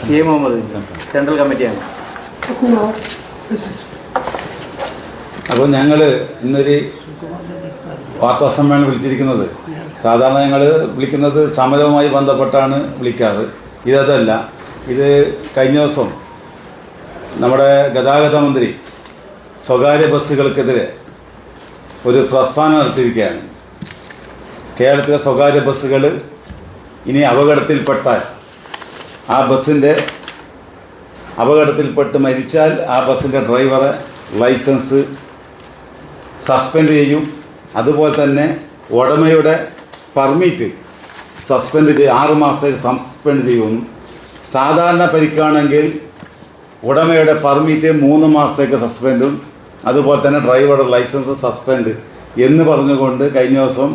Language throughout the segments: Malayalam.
സി എ മുഹമ്മദ് സെൻട്രൽ കമ്മിറ്റിയാണ്. അപ്പോൾ ഞങ്ങൾ ഇന്നൊരു വാർത്താ സമ്മേളനം വിളിച്ചിരിക്കുന്നത്. സാധാരണ ഞങ്ങൾ വിളിക്കുന്നത് സമരവുമായി ബന്ധപ്പെട്ടാണ് വിളിക്കാറ്. ഇതല്ല ഇത് കഴിഞ്ഞ ദിവസം നമ്മുടെ ഗതാഗത മന്ത്രി സ്വകാര്യ ബസ്സുകൾക്കെതിരെ ഒരു പ്രസ്ഥാനം നടത്തിയിരിക്കുകയാണ്. കേരളത്തിലെ സ്വകാര്യ ബസ്സുകൾ ഇനി അപകടത്തിൽപ്പെട്ടാൽ ആ ബസ്സിന്റെ അപകടത്തിൽപ്പെട്ട് മരിച്ചാൽ ആ ബസ്സിന്റെ ഡ്രൈവറെ ലൈസൻസ് സസ്പെൻഡ് ചെയ്യും. അതുപോലെ തന്നെ ഉടമയുടെ പെർമിറ്റ് സസ്പെൻഡ് ചെയ്യും ആറ് മാസം സസ്പെൻഡ് ചെയ്യും. സാധാരണ പരിക്കാണെങ്കിൽ ഉടമയുടെ പെർമിറ്റ് മൂന്ന് മാസത്തേക്ക് സസ്പെൻഡും അതുപോലെ തന്നെ ഡ്രൈവറുടെ ലൈസൻസ് സസ്പെൻഡ് എന്ന് പറഞ്ഞുകൊണ്ട് കഴിഞ്ഞ ദിവസം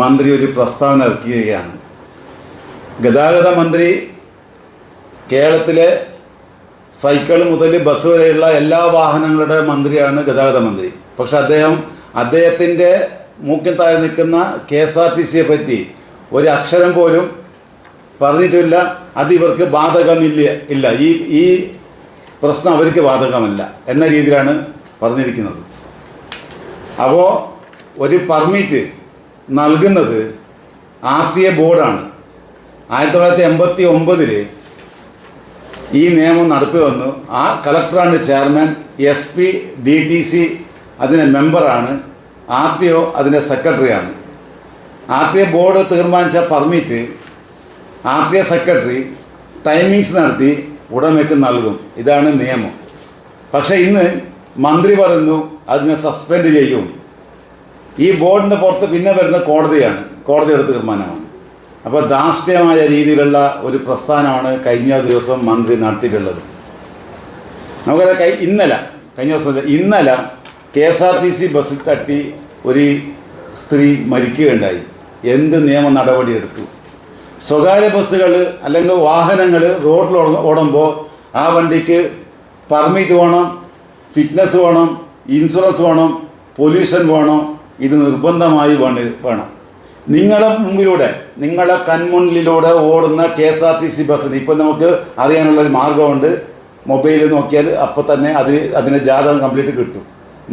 മന്ത്രി ഒരു പ്രസ്താവന ഇറക്കുകയാണ്. ഗതാഗത മന്ത്രി കേരളത്തിലെ സൈക്കിൾ മുതൽ ബസ് വരെയുള്ള എല്ലാ വാഹനങ്ങളുടെ മന്ത്രിയാണ് ഗതാഗത മന്ത്രി. പക്ഷെ അദ്ദേഹം അദ്ദേഹത്തിന്റെ മൂക്കിൽ താഴെ നിൽക്കുന്ന കെ എസ് ആർ ടി സിയെ പറ്റി ഒരു അക്ഷരം പോലും പറഞ്ഞിട്ടില്ല. അത് ഇവർക്ക് ബാധകമില്ല ഇല്ല. ഈ ഈ പ്രശ്നം അവർക്ക് ബാധകമല്ല എന്ന രീതിയിലാണ് പറഞ്ഞിരിക്കുന്നത്. അപ്പോൾ ഒരു പെർമിറ്റ് നൽകുന്നത് ആർ ടി എ ബോർഡാണ്. ആയിരത്തി തൊള്ളായിരത്തി എൺപത്തി ഒമ്പതിൽ ഈ നിയമം നടപ്പിൽ വന്നു. ആ കളക്ടറാണ് chairman S P D T C അതിന്റെ മെമ്പറാണ് ആർ ടി ഒ അതിന്റെ സെക്രട്ടറിയാണ്. ആർ ടി എ ബോർഡ് തീരുമാനിച്ച permit R T A secretary timings നടത്തി ഉടമയ്ക്ക് നൽകും. ഇതാണ് നിയമം. പക്ഷേ ഇന്ന് മന്ത്രി പറയുന്നു അതിനെ സസ്പെൻഡ് ചെയ്യും. ഈ ബോർഡിന്റെ പുറത്ത് പിന്നെ വരുന്ന കോടതിയാണ്. കോടതിയുടെ തീരുമാനമാണ്. അപ്പോൾ ധാർഷ്ട്യമായ രീതിയിലുള്ള ഒരു പ്രസ്ഥാനമാണ് കഴിഞ്ഞ ദിവസം മന്ത്രി നടത്തിയിട്ടുള്ളത്. നമുക്കത് കൈ ഇന്നലെ കഴിഞ്ഞ ദിവസം ഇന്നലെ K S R T C ബസ്സിൽ തട്ടി ഒരു സ്ത്രീ മരിക്കുകയുണ്ടായി. എന്ത് നിയമ നടപടിയെടുത്തു സ്വകാര്യ ബസ്സുകൾ അല്ലെങ്കിൽ വാഹനങ്ങൾ റോഡിൽ ഓടുമ്പോൾ ആ വണ്ടിക്ക് പെർമിറ്റ് വേണം ഫിറ്റ്നസ് വേണം ഇൻഷുറൻസ് വേണം പൊല്യൂഷൻ വേണം ഇത് നിർബന്ധമായി വേണ. നിങ്ങളുടെ മുമ്പിലൂടെ നിങ്ങളുടെ കൺമുന്നിലൂടെ ഓടുന്ന K S R T C ബസ്സിന് ഇപ്പം നമുക്ക് അറിയാനുള്ളൊരു മാർഗമുണ്ട് മൊബൈലിൽ നോക്കിയാൽ അപ്പോൾ തന്നെ അതിന് അതിന്റെ ജാതകം കംപ്ലീറ്റ് കിട്ടും.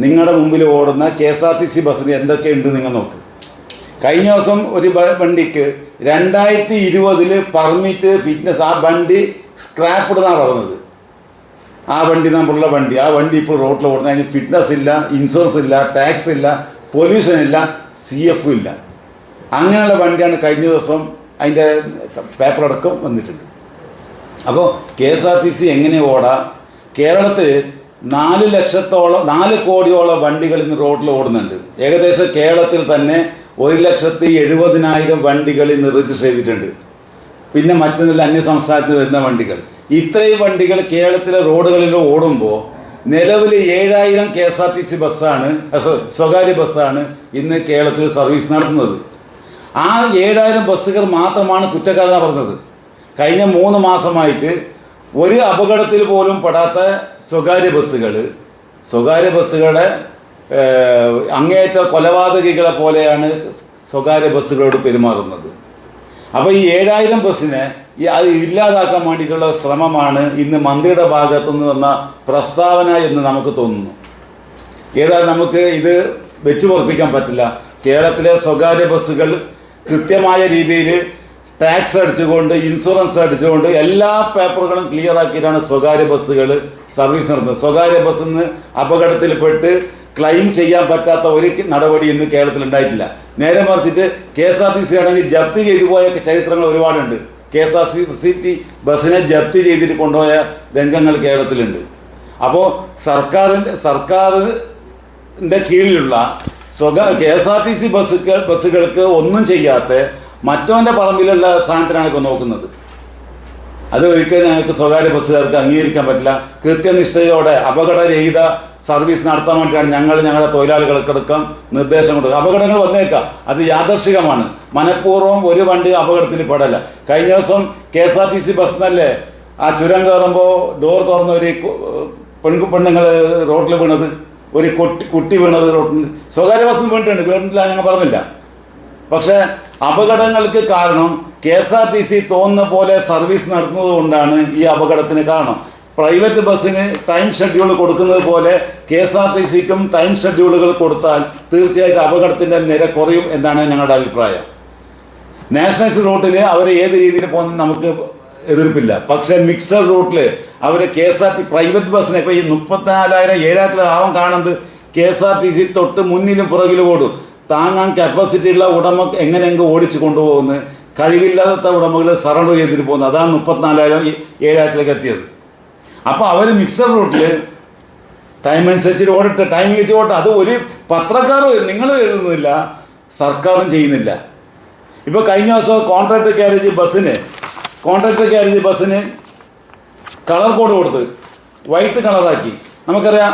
നിങ്ങളുടെ മുമ്പിൽ ഓടുന്ന K S R T C ബസ്സിന് എന്തൊക്കെയുണ്ട് നിങ്ങൾ നോക്ക്. കഴിഞ്ഞ ദിവസം ഒരു വണ്ടിക്ക് രണ്ടായിരത്തി ഇരുപതിൽ പെർമിറ്റ് ഫിറ്റ്നസ് ആ വണ്ടി സ്ക്രാപ്പ്ഡ് എന്നാണ് പറഞ്ഞത്. ആ വണ്ടി നമ്മളുള്ള വണ്ടി. ആ വണ്ടി ഇപ്പോൾ റോഡിൽ ഓടുന്ന അതിന് ഫിറ്റ്നസ് ഇല്ല ഇൻഷുറൻസ് ഇല്ല ടാക്സ് ഇല്ല പൊല്യൂഷൻ ഇല്ല സി എഫ് ഇല്ല. അങ്ങനെയുള്ള വണ്ടിയാണ് കഴിഞ്ഞ ദിവസം അതിന്റെ പേപ്പർ അടക്കം വന്നിട്ടുണ്ട്. അപ്പോൾ K S R T C എങ്ങനെ ഓടാം? കേരളത്തിൽ നാല് ലക്ഷത്തോളം നാല് കോടിയോളം വണ്ടികൾ ഇന്ന് റോഡിൽ ഓടുന്നുണ്ട്. ഏകദേശം കേരളത്തിൽ തന്നെ ഒരു ലക്ഷത്തി എഴുപതിനായിരം വണ്ടികൾ ഇന്ന് രജിസ്റ്റർ ചെയ്തിട്ടുണ്ട്. പിന്നെ മറ്റൊന്നില്ല അന്യ സംസ്ഥാനത്ത് വരുന്ന വണ്ടികൾ. ഇത്രയും വണ്ടികൾ കേരളത്തിലെ റോഡുകളിൽ ഓടുമ്പോൾ നിലവിൽ ഏഴായിരം K S R T C ബസ്സാണ് സ്വകാര്യ ബസ്സാണ് ഇന്ന് കേരളത്തിൽ സർവീസ് നടത്തുന്നത്. ആ ഏഴായിരം ബസ്സുകൾ മാത്രമാണ് കുറ്റക്കാരെന്നാണ് പറഞ്ഞത്. കഴിഞ്ഞ മൂന്ന് മാസമായിട്ട് ഒരു അപകടത്തിൽ പോലും പെടാത്ത സ്വകാര്യ ബസ്സുകൾ സ്വകാര്യ ബസ്സുകളുടെ അങ്ങേയറ്റ കൊലപാതകികളെ പോലെയാണ് സ്വകാര്യ ബസ്സുകളോട് പെരുമാറുന്നത്. അപ്പോൾ ഈ ഏഴായിരം ബസ്സിനെ അത് ഇല്ലാതാക്കാൻ വേണ്ടിയിട്ടുള്ള ശ്രമമാണ് ഇന്ന് മന്ത്രിയുടെ ഭാഗത്തുനിന്ന് വന്ന പ്രസ്താവന എന്ന് നമുക്ക് തോന്നുന്നു. ഏതായാലും നമുക്ക് ഇത് വെച്ചു പറ്റില്ല. കേരളത്തിലെ സ്വകാര്യ ബസ്സുകൾ കൃത്യമായ രീതിയിൽ ടാക്സ് അടിച്ചുകൊണ്ട് ഇൻഷുറൻസ് അടിച്ചുകൊണ്ട് എല്ലാ പേപ്പറുകളും ക്ലിയർ ആക്കിയിട്ടാണ് സ്വകാര്യ ബസ്സുകൾ സർവീസ് നടത്തുന്നത്. സ്വകാര്യ ബസ്സിൽ നിന്ന് അപകടത്തിൽപ്പെട്ട് ക്ലെയിം ചെയ്യാൻ പറ്റാത്ത ഒരു നടപടി ഇന്ന് കേരളത്തിൽ ഉണ്ടായിട്ടില്ല. നേരെ മറിച്ചിട്ട് K S R T C ആണെങ്കിൽ ജപ്തി ചെയ്തു പോയ ചരിത്രങ്ങൾ ഒരുപാടുണ്ട്. K S R C T ബസ്സിനെ ജപ്തി ചെയ്തിട്ട് കൊണ്ടുപോയ രംഗങ്ങൾ കേരളത്തിലുണ്ട്. അപ്പോൾ സർക്കാരിന്റെ സർക്കാരിന്റെ കീഴിലുള്ള സ്വകാ K S R T C ബസ്സുകൾ ബസ്സുകൾക്ക് ഒന്നും ചെയ്യാത്ത മറ്റവന്റെ പറമ്പിലുള്ള സാധനത്തിനാണ് ഇപ്പോൾ നോക്കുന്നത്. അത് ഒരിക്കലും ഞങ്ങൾക്ക് സ്വകാര്യ ബസ്സുകാർക്ക് അംഗീകരിക്കാൻ പറ്റില്ല. കൃത്യനിഷ്ഠയോടെ അപകടരഹിത സർവീസ് നടത്താൻ വേണ്ടിയാണ് ഞങ്ങൾ ഞങ്ങളുടെ തൊഴിലാളികൾക്കടക്കം നിർദ്ദേശം കൊടുക്കുക അപകടങ്ങൾ വന്നേക്കാം. അത് യാദർശികമാണ്. മനഃപൂർവം ഒരു വണ്ടി അപകടത്തിൽ പെടല്ല. കഴിഞ്ഞ ദിവസം K S R T C bus എന്നല്ലേ ആ ചുരം കയറുമ്പോൾ ഡോർ തുറന്ന ഒരു കു- റോഡിൽ വീണത്? ഒരു കുട്ടി കുട്ടി വീണത് റോട്ടിൽ സ്വകാര്യ ബസ്സിന് വീണിട്ടുണ്ട്. വീണിട്ടില്ല ഞങ്ങൾ പറഞ്ഞില്ല. പക്ഷെ അപകടങ്ങൾക്ക് കാരണം K S R T C തോന്നുന്ന പോലെ സർവീസ് നടത്തുന്നത് കൊണ്ടാണ് ഈ അപകടത്തിന് കാരണം. പ്രൈവറ്റ് ബസ്സിന് ടൈം ഷെഡ്യൂൾ കൊടുക്കുന്നത് പോലെ കെ എസ് ആർ ടി സിക്കും ടൈം ഷെഡ്യൂളുകൾ കൊടുത്താൽ തീർച്ചയായിട്ടും അപകടത്തിന്റെ നിര കുറയും എന്നാണ് ഞങ്ങളുടെ അഭിപ്രായം. നാഷണൽസ് റൂട്ടിൽ അവർ ഏത് രീതിയിൽ പോകുന്ന നമുക്ക് എതിർപ്പില്ല. പക്ഷേ മിക്സർ റൂട്ടിൽ അവർ K S R T private ബസ്സിനെ ഇപ്പോൾ ഈ മുപ്പത്തിനാലായിരം ഏഴായിരത്തിൽ ആവാൻ കാണുന്നത് K S R T C തൊട്ട് മുന്നിലും പുറകിലും ഓടും. താങ്ങാൻ കപ്പാസിറ്റി ഉള്ള ഉടമ എങ്ങനെയെങ്കിലും ഓടിച്ചു കൊണ്ടുപോകുന്നത്? കഴിവില്ലാത്ത ഉടമകൾ സറണ്ടർ ചെയ്തിട്ട് പോകുന്നത്. അതാണ് മുപ്പത്തിനാലായിരം ഏഴായിരത്തിലേക്ക് എത്തിയത്. അപ്പോൾ അവർ മിക്സർ റൂട്ടിൽ ടൈം അനുസരിച്ച് ഓടട്ടെ ടൈം വെച്ച് ഓട്ടെ അത് ഒരു പത്രക്കാർ നിങ്ങൾ എഴുതുന്നില്ല സർക്കാരും ചെയ്യുന്നില്ല. ഇപ്പോൾ കഴിഞ്ഞ ദിവസം കോൺട്രാക്ട് ക്യാരേജ് ബസ്സിന് കോൺട്രാക്ട് ആയിരുന്നു ബസ്സിന്. കളർ കോഡ് കൊടുത്ത്. വൈറ്റ് കളറാക്കി. നമുക്കറിയാം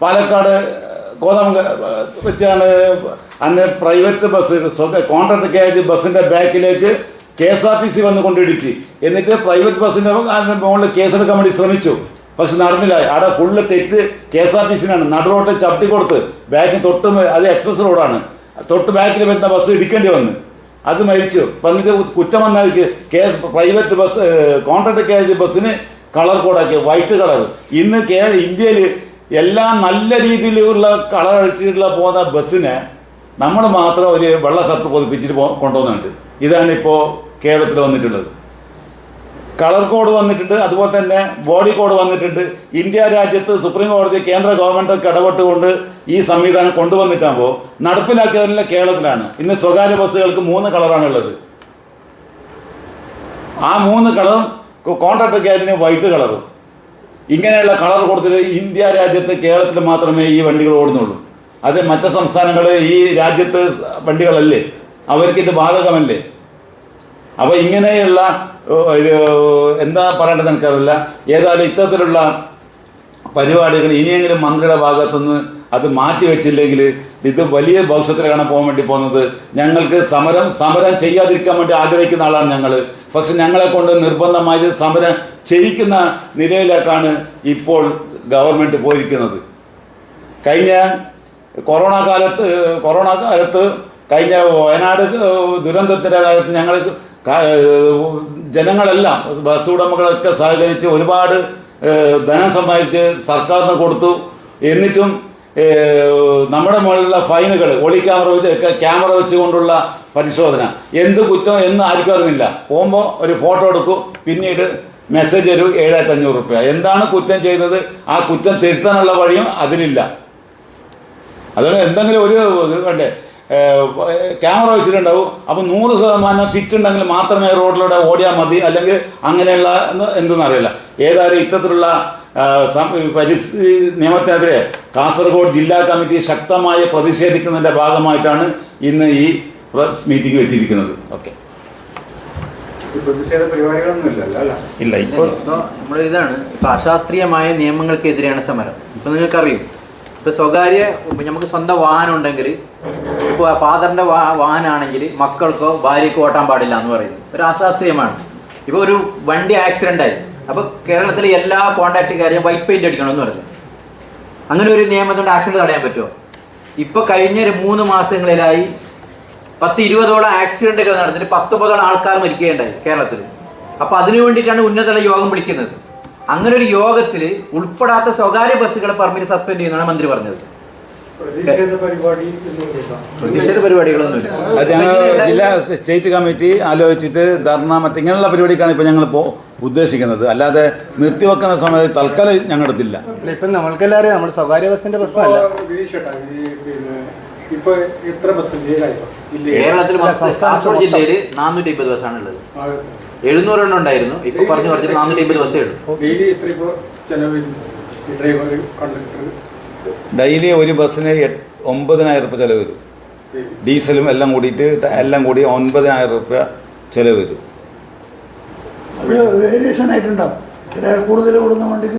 പാലക്കാട് കോതമംഗ വെച്ചാണ് അന്ന് പ്രൈവറ്റ് ബസ് കോൺട്രാക്ട് ക്യാരേജ് ബസ്സിന്റെ ബാക്കിലേക്ക് K S R T C വന്ന് കൊണ്ടിടിച്ച്. എന്നിട്ട് പ്രൈവറ്റ് ബസ്സിന്റെ മുകളിൽ കേസെടുക്കാൻ വേണ്ടി ശ്രമിച്ചു. പക്ഷെ നടന്നില്ല. അവിടെ ഫുള്ള് തെറ്റ് കെ എസ് ആർ ടി സിനാണ് നടുറോട്ട് ചവിട്ടി കൊടുത്ത് ബാക്കിൽ തൊട്ട് അത് എക്സ്പ്രസ് റോഡാണ്. തൊട്ട് ബാക്കിൽ വരുന്ന ബസ് ഇടിക്കേണ്ടി വന്നു. അത് മരിച്ചു. വന്നിട്ട് കുറ്റം വന്നവർക്ക് case private bus contract carriage ബസ്സിന് കളർ കോഡാക്കി വൈറ്റ് കളർ ഇന്ന് കേ ഇന്ത്യയിൽ എല്ലാം നല്ല രീതിയിലുള്ള കളർ അടിച്ചിട്ടുള്ള പോകുന്ന ബസ്സിനെ നമ്മൾ മാത്രം ഒരു വെള്ള ഷർട്ട് പൊതിപ്പിച്ചിട്ട് കൊണ്ടുപോകുന്നുണ്ട് ഇതാണ് ഇപ്പോൾ കേരളത്തിൽ വന്നിട്ടുള്ളത്. കളർ കോഡ് വന്നിട്ടുണ്ട് അതുപോലെ തന്നെ ബോഡി കോഡ് വന്നിട്ടുണ്ട്. ഇന്ത്യ രാജ്യത്ത് സുപ്രീം കോടതി കേന്ദ്ര ഗവൺമെന്റ് ഇടപെട്ടുകൊണ്ട് ഈ സംവിധാനം കൊണ്ടുവന്നിട്ടാകുമ്പോൾ നടപ്പിലാക്കിയതെല്ലാം കേരളത്തിലാണ്. ഇന്ന് സ്വകാര്യ ബസ്സുകൾക്ക് മൂന്ന് കളറാണ് ഉള്ളത്. ആ മൂന്ന് കളറും കോൺട്രാക്ട് ക്യാജിന് വൈറ്റ് കളറും. ഇങ്ങനെയുള്ള കളർ കൊടുത്തിട്ട് ഇന്ത്യ രാജ്യത്ത് കേരളത്തിൽ മാത്രമേ ഈ വണ്ടികൾ ഓടുന്നുള്ളൂ. അത് മറ്റ് സംസ്ഥാനങ്ങൾ ഈ രാജ്യത്ത് വണ്ടികളല്ലേ? അവർക്ക് ഇത് ബാധകമല്ലേ? അപ്പോൾ ഇങ്ങനെയുള്ള ഇത് എന്താ പറയേണ്ടത് എനിക്കറിയില്ല. ഏതായാലും ഇത്തരത്തിലുള്ള പരിപാടികൾ ഇനിയെങ്കിലും മന്ത്രിയുടെ ഭാഗത്തുനിന്ന് അത് മാറ്റി വെച്ചില്ലെങ്കിൽ ഇത് വലിയ ഭവിഷ്യത്തിലാണ് പോകാൻ വേണ്ടി പോകുന്നത്. ഞങ്ങൾക്ക് സമരം സമരം ചെയ്യാതിരിക്കാൻ വേണ്ടി ആഗ്രഹിക്കുന്ന ആളാണ് ഞങ്ങൾ. പക്ഷെ ഞങ്ങളെ കൊണ്ട് നിർബന്ധമായി സമരം ചെയ്യിക്കുന്ന നിലയിലേക്കാണ് ഇപ്പോൾ ഗവൺമെന്റ് പോയിരിക്കുന്നത്. കഴിഞ്ഞ കൊറോണ കാലത്ത് കൊറോണ കാലത്ത് കഴിഞ്ഞ വയനാട് ദുരന്തത്തിന്റെ കാലത്ത് ഞങ്ങൾ ജനങ്ങളെല്ലാം ബസ് ഉടമകളൊക്കെ സഹകരിച്ച് ഒരുപാട് ധനം സമ്പാദിച്ച് സർക്കാരിന് കൊടുത്തു. എന്നിട്ടും നമ്മുടെ മുകളിലുള്ള ഫൈനുകൾ ഒളി ക്യാമറ വെച്ച് ക്യാമറ വെച്ചുകൊണ്ടുള്ള പരിശോധന. എന്ത് കുറ്റം എന്ന് ആർക്കും അറിഞ്ഞില്ല. പോകുമ്പോൾ ഒരു ഫോട്ടോ എടുക്കും പിന്നീട് മെസ്സേജ് ഒരു ഏഴായിരത്തി അഞ്ഞൂറ് റുപ്യ. എന്താണ് കുറ്റം ചെയ്തത്? ആ കുറ്റം തിരുത്താനുള്ള വഴിയും അതിലില്ല. അത് എന്തെങ്കിലും ഒരു വേണ്ടേ? ക്യാമറ വെച്ചിട്ടുണ്ടാവും. അപ്പോൾ നൂറ് ശതമാനം ഫിറ്റ് ഉണ്ടെങ്കിൽ മാത്രമേ റോഡിലൂടെ ഓടിയാൽ മതി. അല്ലെങ്കിൽ അങ്ങനെയുള്ള എന്ന് എന്തെന്നറിയില്ല ഏതായാലും ഇത്തരത്തിലുള്ള പരിസ്ഥിതി നിയമത്തിനെതിരെ കാസർഗോഡ് ജില്ലാ കമ്മിറ്റി ശക്തമായി പ്രതിഷേധിക്കുന്നതിന്റെ ഭാഗമായിട്ടാണ് ഇന്ന് ഈ പ്രസ് മീറ്റിംഗ് വെച്ചിരിക്കുന്നത്. ഓക്കെ. ഇല്ല ഇപ്പോൾ നമ്മൾ ഇതാണ്. ഇപ്പോൾ അശാസ്ത്രീയമായ നിയമങ്ങൾക്കെതിരെയാണ് സമരം. ഇപ്പം നിങ്ങൾക്കറിയും. ഇപ്പോൾ സ്വകാര്യ ഇപ്പൊ നമുക്ക് സ്വന്തം വാഹനം ഉണ്ടെങ്കിൽ ഇപ്പോൾ ഫാദറിന്റെ വാഹനമാണെങ്കിൽ മക്കൾക്കോ ഭാര്യക്കോ ഓട്ടാൻ പാടില്ല എന്ന് പറയുന്നത് ഒരു അശാസ്ത്രീയമാണ്. ഇപ്പോൾ ഒരു വണ്ടി ആക്സിഡന്റ് ആയി. അപ്പോൾ കേരളത്തിലെ എല്ലാ കോൺട്രാക്റ്റുകാരെയും വൈറ്റ് പെയിന്റ് അടിക്കണം എന്ന് പറഞ്ഞു. അങ്ങനെ ഒരു നിയമത്തിന്റെ ആക്സിഡന്റ് തടയാൻ പറ്റുമോ? ഇപ്പോൾ കഴിഞ്ഞ ഒരു മൂന്ന് മാസങ്ങളിലായി പത്ത് ഇരുപതോളം ആക്സിഡന്റ് ഒക്കെ നടന്നിട്ട് പത്തൊമ്പതോളം ആൾക്കാർ മരിക്കുകയുണ്ടായി കേരളത്തിൽ. അപ്പോൾ അതിനു വേണ്ടിയിട്ടാണ് ഉന്നതതല യോഗം വിളിക്കുന്നത്. അങ്ങനെ ഒരു യോഗത്തിൽ ഉൾപ്പെടാത്ത സ്വകാര്യ ബസ്സുകളെ പെർമിറ്റ് സസ്പെൻഡ് ചെയ്യുന്നതാണ് മന്ത്രി പറഞ്ഞത്. പ്രതിഷേധ പരിപാടികളൊന്നുമില്ല. അത് ഞങ്ങൾ ജില്ലാ സ്റ്റേറ്റ് കമ്മിറ്റി ആലോചിച്ചിട്ട് ധർണ മറ്റേ ഇങ്ങനെയുള്ള പരിപാടിക്കാണ് ഇപ്പോൾ ഞങ്ങൾ ഇപ്പോൾ ഉദ്ദേശിക്കുന്നത്. അല്ലാതെ നിർത്തിവെക്കുന്ന സമയത്ത് തൽക്കാലം ഞങ്ങളെടുത്തില്ല ഇപ്പം നമ്മൾക്കെല്ലാവരും നമ്മുടെ സ്വകാര്യ ബസ്സിന്റെ പ്രശ്നമല്ല. ഇപ്പൊ എത്ര ബസ് ലീഗായിപ്പോ കേരളത്തിൽ അല്ല, മൊത്തം സംസ്ഥാനത്ത് കാസർഗോഡ് മൊത്തം. ജില്ലയിൽ നാനൂറ്റി അമ്പത് ബസ്സാണ് ഉള്ളത് എഴുന്നൂറെണ്ണം ഉണ്ടായിരുന്നു. ഇപ്പൊ പറഞ്ഞു പറഞ്ഞിട്ട് നാനൂറ്റി അമ്പത് ബസ്സേ ഉള്ളൂ. ഡെയിലി എത്ര ഇപ്പോ ചെലവ് ഡ്രൈവർ കണ്ടക്ടർ ഡെയിലി ഒരു ബസ്സിന് ഒമ്പതിനായിരം റുപ്യ ചിലവ് വരും. ഡീസലും എല്ലാം കൂടിയിട്ട് എല്ലാം കൂടി ഒൻപതിനായിരം റുപ്യ ചിലവ് വരും. കൂടുതൽ കൂടുന്ന വണ്ടിക്ക്